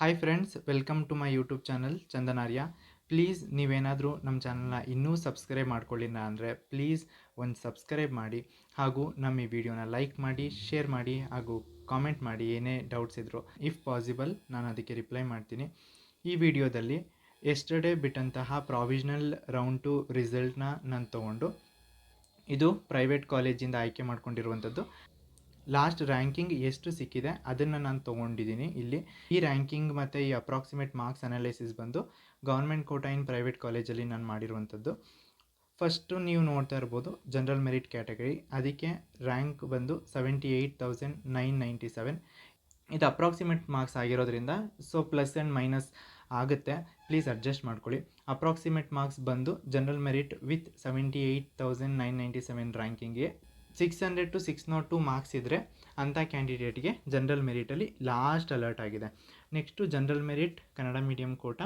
Hi friends welcome to my YouTube channel Chandanarya please ನೀವೇನಾದರೂ ನಮ್ಮ ಚಾನಲ್ನ ಇನ್ನೂ ಸಬ್ಸ್ಕ್ರೈಬ್ ಮಾಡ್ಕೊಳ್ಳಿಲ್ಲ ಅಂದರೆ ಪ್ಲೀಸ್ ಒಂದು ಸಬ್ಸ್ಕ್ರೈಬ್ ಮಾಡಿ, ಹಾಗೂ ನಮ್ಮ ಈ ವಿಡಿಯೋನ ಲೈಕ್ ಮಾಡಿ ಶೇರ್ ಮಾಡಿ, ಹಾಗೂ ಕಾಮೆಂಟ್ ಮಾಡಿ ಏನೇ ಡೌಟ್ಸ್ ಇದ್ದರೂ ಇಫ್ ಪಾಸಿಬಲ್ ನಾನು ಅದಕ್ಕೆ ರಿಪ್ಲೈ ಮಾಡ್ತೀನಿ. ಈ ವಿಡಿಯೋದಲ್ಲಿ ಎಸ್ಟರ್ಡೇ ಬಿಟ್ಟಂತಹ ಪ್ರಾವಿಷನಲ್ ರೌಂಡ್ ಟು ರಿಸಲ್ಟ್ನ ನಾನು ತೊಗೊಂಡು, ಇದು ಪ್ರೈವೇಟ್ ಕಾಲೇಜಿಂದ ಆಯ್ಕೆ ಮಾಡ್ಕೊಂಡಿರುವಂಥದ್ದು. ಲಾಸ್ಟ್ ರ್ಯಾಂಕಿಂಗ್ ಎಷ್ಟು ಸಿಕ್ಕಿದೆ ಅದನ್ನು ನಾನು ತೊಗೊಂಡಿದ್ದೀನಿ ಇಲ್ಲಿ. ಈ ರ್ಯಾಂಕಿಂಗ್ ಮತ್ತು ಈ ಅಪ್ರಾಕ್ಸಿಮೇಟ್ ಮಾರ್ಕ್ಸ್ ಅನಾಲಿಸಿಸ್ ಬಂದು ಗೌರ್ಮೆಂಟ್ ಕೋಟಾ ಇನ್ ಪ್ರೈವೇಟ್ ಕಾಲೇಜಲ್ಲಿ ನಾನು ಮಾಡಿರುವಂಥದ್ದು. ಫಸ್ಟು ನೀವು ನೋಡ್ತಾ ಇರ್ಬೋದು ಜನರಲ್ ಮೆರಿಟ್ ಕ್ಯಾಟಗರಿ. ಅದಕ್ಕೆ ರ್ಯಾಂಕ್ ಬಂದು seventy eight thousand nine ninety seven. ಇದು ಅಪ್ರಾಕ್ಸಿಮೇಟ್ ಮಾರ್ಕ್ಸ್ ಆಗಿರೋದ್ರಿಂದ ಸೊ ಪ್ಲಸ್ ಆ್ಯಂಡ್ ಮೈನಸ್ ಆಗುತ್ತೆ. ಪ್ಲೀಸ್ ಅಡ್ಜಸ್ಟ್ ಮಾಡ್ಕೊಳ್ಳಿ. ಅಪ್ರಾಕ್ಸಿಮೇಟ್ ಮಾರ್ಕ್ಸ್ ಬಂದು general merit with seventy eight thousand nine ninety seven ರ್ಯಾಂಕಿಂಗ್ಗೆ six hundred to six nought two marks ಇದ್ದರೆ ಅಂಥ ಕ್ಯಾಂಡಿಡೇಟ್ಗೆ general ಮೆರಿಟಲ್ಲಿ last alert ಆಗಿದೆ. Next general merit Kannada medium quota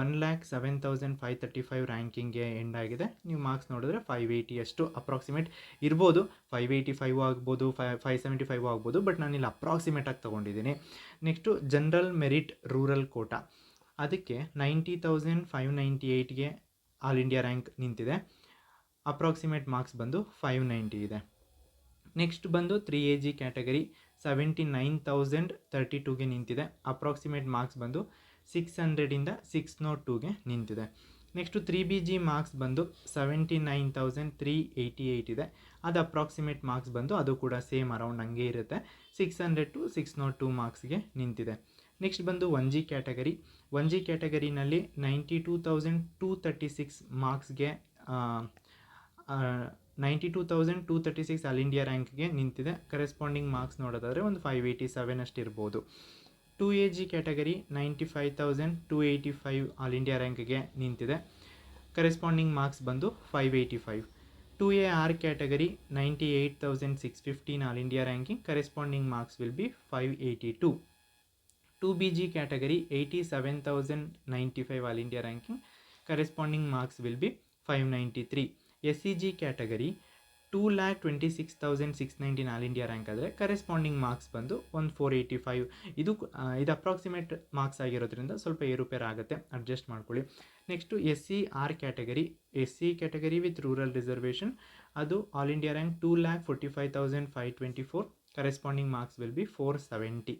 one lakh seven thousand five thirty five ರ್ಯಾಂಕಿಂಗ್ಗೆ end ಆಗಿದೆ. ನೀವು marks ನೋಡಿದ್ರೆ five eighty ಅಷ್ಟು approximate ಇರ್ಬೋದು. ಫೈವ್ ಏಯ್ಟಿ ಫೈವ್ ಆಗ್ಬೋದು ಫೈ ಫೈವ್ ಸೆವೆಂಟಿ ಫೈವ್ ಆಗ್ಬೋದು ಬಟ್ ನಾನು ಇಲ್ಲಿ ಅಪ್ರಾಕ್ಸಿಮೇಟಾಗಿ ತೊಗೊಂಡಿದ್ದೀನಿ. Next general merit rural quota ಅದಕ್ಕೆ ನೈಂಟಿ ತೌಸಂಡ್ ಫೈವ್ ನೈಂಟಿ ಏಯ್ಟ್ಗೆ ಆಲ್ ಇಂಡಿಯಾ ರ್ಯಾಂಕ್ ನಿಂತಿದೆ. ಅಪ್ರಾಕ್ಸಿಮೇಟ್ ಮಾರ್ಕ್ಸ್ ಬಂದು ಫೈವ್ ನೈಂಟಿ ಇದೆ. ನೆಕ್ಸ್ಟ್ ಬಂದು three A G category seventy nine thousand thirty ಟೂಗೆ ನಿಂತಿದೆ. ಅಪ್ರಾಕ್ಸಿಮೇಟ್ ಮಾರ್ಕ್ಸ್ ಬಂದು ಸಿಕ್ಸ್ ಹಂಡ್ರೆಡಿಂದ ಸಿಕ್ಸ್ ನೋಟ್ ಟೂಗೆ ನಿಂತಿದೆ. Next three B G marks ಬಂದು seventy nine thousand three eighty eight ಇದೆ. ಅದು ಅಪ್ರಾಕ್ಸಿಮೇಟ್ ಮಾರ್ಕ್ಸ್ ಬಂದು ಅದು ಕೂಡ ಸೇಮ್ ಅರೌಂಡ್ ಹಂಗೆ ಇರುತ್ತೆ. Six hundred to six nought two ಮಾರ್ಕ್ಸ್ಗೆ ನಿಂತಿದೆ. ನೆಕ್ಸ್ಟ್ ಬಂದು one G category one G ಕ್ಯಾಟಗರಿನಲ್ಲಿ ninety two thousand two thirty six ಮಾರ್ಕ್ಸ್ಗೆ ninety two thousand two thirty six All India ರ್ಯಾಂಕ್ಗೆ ನಿಂತಿದೆ. ಕರೆಸ್ಪಾಂಡಿಂಗ್ ಮಾರ್ಕ್ಸ್ ನೋಡೋದಾದರೆ ಒಂದು ಫೈವ್ ಏಯ್ಟಿ ಸೆವೆನ್ ಅಷ್ಟು ಇರ್ಬೋದು two A G category ninety five thousand two eighty five All India ರ್ಯಾಂಕ್ಗೆ ನಿಂತಿದೆ. Corresponding marks ಬಂದು five eighty five. Two A R category ninety eight thousand six fifteen All India ranking corresponding marks will be five eighty two. Two B G category eighty seven thousand ninety five All India ranking corresponding marks will be five ninety three. S C G category two lakh twenty six thousand six nineteen All India rank ಆದರೆ corresponding marks ಬಂದು ಒಂದು four eighty five ಇದು ಇದು approximate marks ಆಗಿರೋದ್ರಿಂದ ಸ್ವಲ್ಪ ಏರುಪೇರ್ ಆಗುತ್ತೆ. Adjust ಮಾಡ್ಕೊಳ್ಳಿ. Next S C R category S C category with rural reservation ಅದು All India rank two lakh forty five thousand five twenty four corresponding marks will be four seventy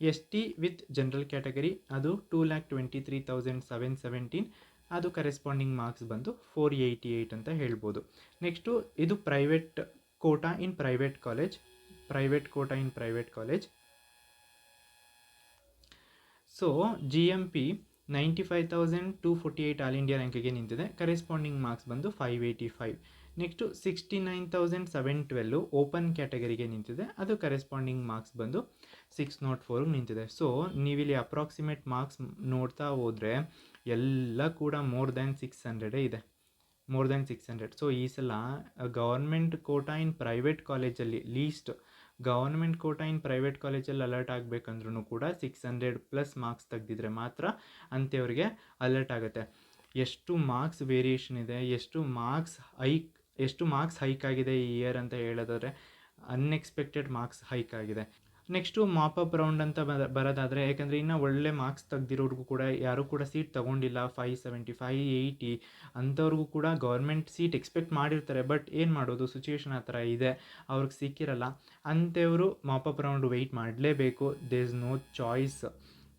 S T with general category ಅದು two lakh twenty three thousand seven seventeen ಅದು corresponding marks ಬಂದು four eighty eight ಅಂತ ಹೇಳ್ಬೋದು. Next ಇದು private quota in private college private quota in private college so G M P ninety five thousand two forty eight All India ರ್ಯಾಂಕಿಗೆ ನಿಂತಿದೆ. Corresponding marks ಬಂದು five eighty five next sixty nine thousand seven twelve open ಕ್ಯಾಟಗರಿಗೆ ನಿಂತಿದೆ. ಅದು corresponding marks ಬಂದು six nought ಫೋರ್ಗೆ ನಿಂತಿದೆ. So ನೀವಿಲ್ಲಿ approximate marks ನೋಡ್ತಾ ಹೋದರೆ ಎಲ್ಲ ಕೂಡ ಮೋರ್ ದ್ಯಾನ್ ಸಿಕ್ಸ್ ಹಂಡ್ರೆಡೇ ಇದೆ. More than six hundred so ಈ ಸಲ ಗೌರ್ಮೆಂಟ್ ಕೋಟಾ ಇನ್ ಪ್ರೈವೇಟ್ ಕಾಲೇಜಲ್ಲಿ least government quota in private ಕಾಲೇಜಲ್ಲಿ ಅಲರ್ಟ್ ಆಗಬೇಕಂದ್ರೂ ಕೂಡ ಸಿಕ್ಸ್ ಹಂಡ್ರೆಡ್ ಪ್ಲಸ್ ಮಾರ್ಕ್ಸ್ ತೆಗೆದಿದ್ರೆ ಮಾತ್ರ ಅಂಥವ್ರಿಗೆ ಅಲರ್ಟ್ ಆಗುತ್ತೆ. ಎಷ್ಟು ಮಾರ್ಕ್ಸ್ ವೇರಿಯೇಷನ್ ಇದೆ, ಎಷ್ಟು ಮಾರ್ಕ್ಸ್ ಹೈಕ್ ಎಷ್ಟು ಮಾರ್ಕ್ಸ್ ಹೈಕ್ ಆಗಿದೆ ಈ ಇಯರ್ ಅಂತ ಹೇಳೋದಾದ್ರೆ ಅನ್ಎಕ್ಸ್ಪೆಕ್ಟೆಡ್ ಮಾರ್ಕ್ಸ್ ಹೈಕ್ ಆಗಿದೆ. ನೆಕ್ಸ್ಟು ಮಾಪಪ್ ರೌಂಡ್ ಅಂತ ಬರ ಬರೋದಾದರೆ, ಯಾಕಂದರೆ ಇನ್ನೂ ಒಳ್ಳೆ ಮಾರ್ಕ್ಸ್ ತೆಗ್ದಿರೋರ್ಗೂ ಕೂಡ ಯಾರೂ ಕೂಡ ಸೀಟ್ ತೊಗೊಂಡಿಲ್ಲ. ಫೈವ್ ಸೆವೆಂಟಿ ಫೈವ್ ಏಯ್ಟಿ ಅಂಥವ್ರಿಗೂ ಕೂಡ ಗೌರ್ಮೆಂಟ್ ಸೀಟ್ ಎಕ್ಸ್ಪೆಕ್ಟ್ ಮಾಡಿರ್ತಾರೆ. ಬಟ್ ಏನು ಮಾಡೋದು? ಸಿಚುವೇಶನ್ ಆ ಥರ ಇದೆ. ಅವ್ರಿಗೆ ಸಿಕ್ಕಿರಲ್ಲ. ಅಂಥವರು ಮಾಪಪ್ ರೌಂಡ್ ವೆಯ್ಟ್ ಮಾಡಲೇಬೇಕು. ದೇ ಇಸ್ ನೋ ಚಾಯ್ಸ್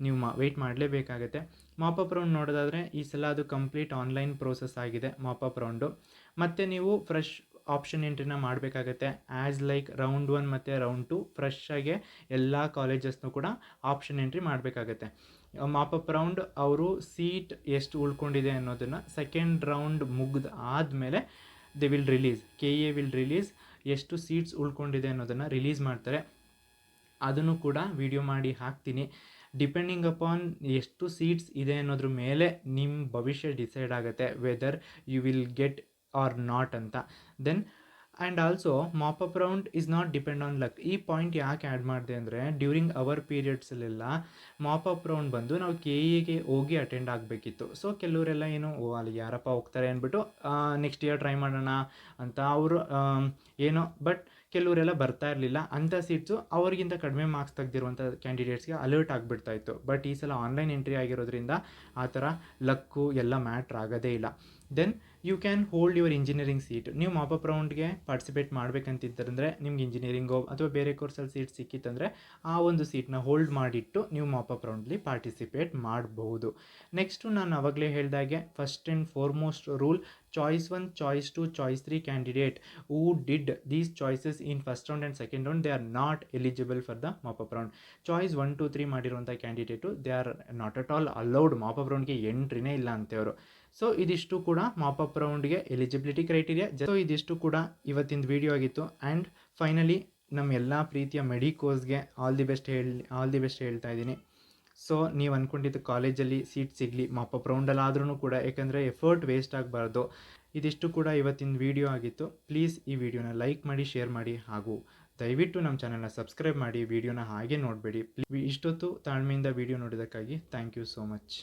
ನೀವು ಮಾ ವೆಯ್ಟ್ ಮಾಡಲೇಬೇಕಾಗತ್ತೆ. ಮಾಪಪ್ ರೌಂಡ್ ನೋಡೋದಾದರೆ ಈ ಸಲ ಅದು ಕಂಪ್ಲೀಟ್ ಆನ್ಲೈನ್ ಪ್ರೋಸೆಸ್ ಆಗಿದೆ. ಮಾಪಪ್ ರೌಂಡು ಮತ್ತು ನೀವು ಫ್ರೆಶ್ ಆಪ್ಷನ್ ಎಂಟ್ರಿನ ಮಾಡಬೇಕಾಗತ್ತೆ. ಆ್ಯಸ್ ಲೈಕ್ ರೌಂಡ್ ಒನ್ ಮತ್ತು ರೌಂಡ್ ಟು ಫ್ರೆಶ್ ಆಗಿ ಎಲ್ಲ ಕಾಲೇಜಸ್ನು ಕೂಡ ಆಪ್ಷನ್ ಎಂಟ್ರಿ ಮಾಡಬೇಕಾಗತ್ತೆ. ಮಾಪಪ್ ರೌಂಡ್ ಅವರು ಸೀಟ್ ಎಷ್ಟು ಉಳ್ಕೊಂಡಿದೆ ಅನ್ನೋದನ್ನು ಸೆಕೆಂಡ್ ರೌಂಡ್ ಮುಗ್ದು ಆದಮೇಲೆ they will release K A will release ಎಷ್ಟು ಸೀಟ್ಸ್ ಉಳ್ಕೊಂಡಿದೆ ಅನ್ನೋದನ್ನು ರಿಲೀಸ್ ಮಾಡ್ತಾರೆ. ಅದನ್ನು ಕೂಡ ವಿಡಿಯೋ ಮಾಡಿ ಹಾಕ್ತೀನಿ. ಡಿಪೆಂಡಿಂಗ್ ಅಪಾನ್ ಎಷ್ಟು ಸೀಟ್ಸ್ ಇದೆ ಅನ್ನೋದ್ರ ಮೇಲೆ ನಿಮ್ಮ ಭವಿಷ್ಯ ಡಿಸೈಡ್ ಆಗುತ್ತೆ whether you will get or not ಅಂತ. Then and also mop up round is not depend on luck ಈ ಪಾಯಿಂಟ್ ಯಾಕೆ ಆ್ಯಡ್ ಮಾಡಿದೆ ಅಂದರೆ ಡ್ಯೂರಿಂಗ್ ಅವರ್ ಪೀರಿಯಡ್ಸಲ್ಲೆಲ್ಲ ಅಪ್ ರೌಂಡ್ ಬಂದು ನಾವು ಕೆ ಇಗೆ ಹೋಗಿ ಅಟೆಂಡ್ ಆಗಬೇಕಿತ್ತು. ಸೊ ಕೆಲವರೆಲ್ಲ ಏನು, ಓ, ಅಲ್ಲಿ ಯಾರಪ್ಪ ಹೋಗ್ತಾರೆ ಅಂದ್ಬಿಟ್ಟು ನೆಕ್ಸ್ಟ್ ಇಯರ್ ಟ್ರೈ ಮಾಡೋಣ ಅಂತ ಅವರು ಏನೋ ಬಟ್ ಕೆಲವರೆಲ್ಲ ಬರ್ತಾ ಇರಲಿಲ್ಲ. ಅಂಥ ಸೀಟ್ಸು ಅವ್ರಿಗಿಂತ ಕಡಿಮೆ ಮಾರ್ಕ್ಸ್ ತೆಗೆದಿರುವಂಥ ಕ್ಯಾಂಡಿಡೇಟ್ಸ್ಗೆ ಅಲರ್ಟ್ ಆಗಿಬಿಡ್ತಾ ಇತ್ತು. ಬಟ್ ಈ ಸಲ ಆನ್ಲೈನ್ ಎಂಟ್ರಿ ಆಗಿರೋದ್ರಿಂದ ಆ ಥರ ಲಕ್ಕು ಎಲ್ಲ ಮ್ಯಾಟ್ರ್ ಆಗೋದೇ ಇಲ್ಲ. Then you can hold your engineering seat ನೀವು ಮಾಪಪ್ ರೌಂಡ್ಗೆ ಪಾರ್ಟಿಸಿಪೇಟ್ ಮಾಡಬೇಕಂತಿದ್ದಂದರೆ ನಿಮ್ಗೆ ಇಂಜಿನಿಯರಿಂಗೋ ಅಥವಾ ಬೇರೆ ಕೋರ್ಸಲ್ಲಿ ಸೀಟ್ ಸಿಕ್ಕಿತ್ತಂದರೆ ಆ ಒಂದು ಸೀಟ್ನ ಹೋಲ್ಡ್ ಮಾಡಿಟ್ಟು ನೀವು ಮಾಪಪ್ ರೌಂಡ್ಲಿ ಪಾರ್ಟಿಸಿಪೇಟ್ ಮಾಡಬಹುದು ನೆಕ್ಸ್ಟು ನಾನು ಅವಾಗಲೇ ಹೇಳಿದಾಗೆ first and foremost rule choice one choice two choice three candidate who did these choices in first round and second round they are not eligible for the mop up round choice one two three ಮಾಡಿರುವಂಥ candidate they are not at all allowed mop up ರೌಂಡ್ಗೆ ಎಂಟ್ರಿನೇ ಇಲ್ಲ ಅಂತೇವರು so ಇದಿಷ್ಟು ಕೂಡ mop up ರೌಂಡ್ಗೆ eligibility criteria so ಇದಿಷ್ಟು ಕೂಡ ಇವತ್ತಿನ ವಿಡಿಯೋ ಆಗಿತ್ತು. ಆ್ಯಂಡ್ ಫೈನಲಿ ನಮ್ಮ ಎಲ್ಲ ಪ್ರೀತಿಯ ಮೆಡಿಕೋಸ್ಗೆ ಆಲ್ ದಿ ಬೆಸ್ಟ್ ಹೇಳಿ ಆಲ್ ದಿ ಬೆಸ್ಟ್ ಹೇಳ್ತಾ ಇದ್ದೀನಿ. ಸೊ ನೀವು ಅಂದ್ಕೊಂಡಿದ್ದು ಕಾಲೇಜಲ್ಲಿ ಸೀಟ್ ಸಿಗಲಿ ಮಾಪಪ್ ರೌಂಡಲ್ಲಾದ್ರೂ ಕೂಡ ಯಾಕಂದರೆ ಎಫರ್ಟ್ ವೇಸ್ಟ್ ಆಗಬಾರ್ದು. ಇದಿಷ್ಟು ಕೂಡ ಇವತ್ತಿನ ವಿಡಿಯೋ ಆಗಿತ್ತು. ಪ್ಲೀಸ್ ಈ ವಿಡಿಯೋನ ಲೈಕ್ ಮಾಡಿ ಶೇರ್ ಮಾಡಿ ಹಾಗೂ ದಯವಿಟ್ಟು ನಮ್ಮ ಚಾನಲ್ನ ಸಬ್ಸ್ಕ್ರೈಬ್ ಮಾಡಿ ವಿಡಿಯೋನ ಹಾಗೆ ನೋಡಬೇಡಿ. ಇಷ್ಟೊತ್ತು ತಾಳ್ಮೆಯಿಂದ ವಿಡಿಯೋ ನೋಡೋದಕ್ಕಾಗಿ ಥ್ಯಾಂಕ್ ಯು ಸೋ ಮಚ್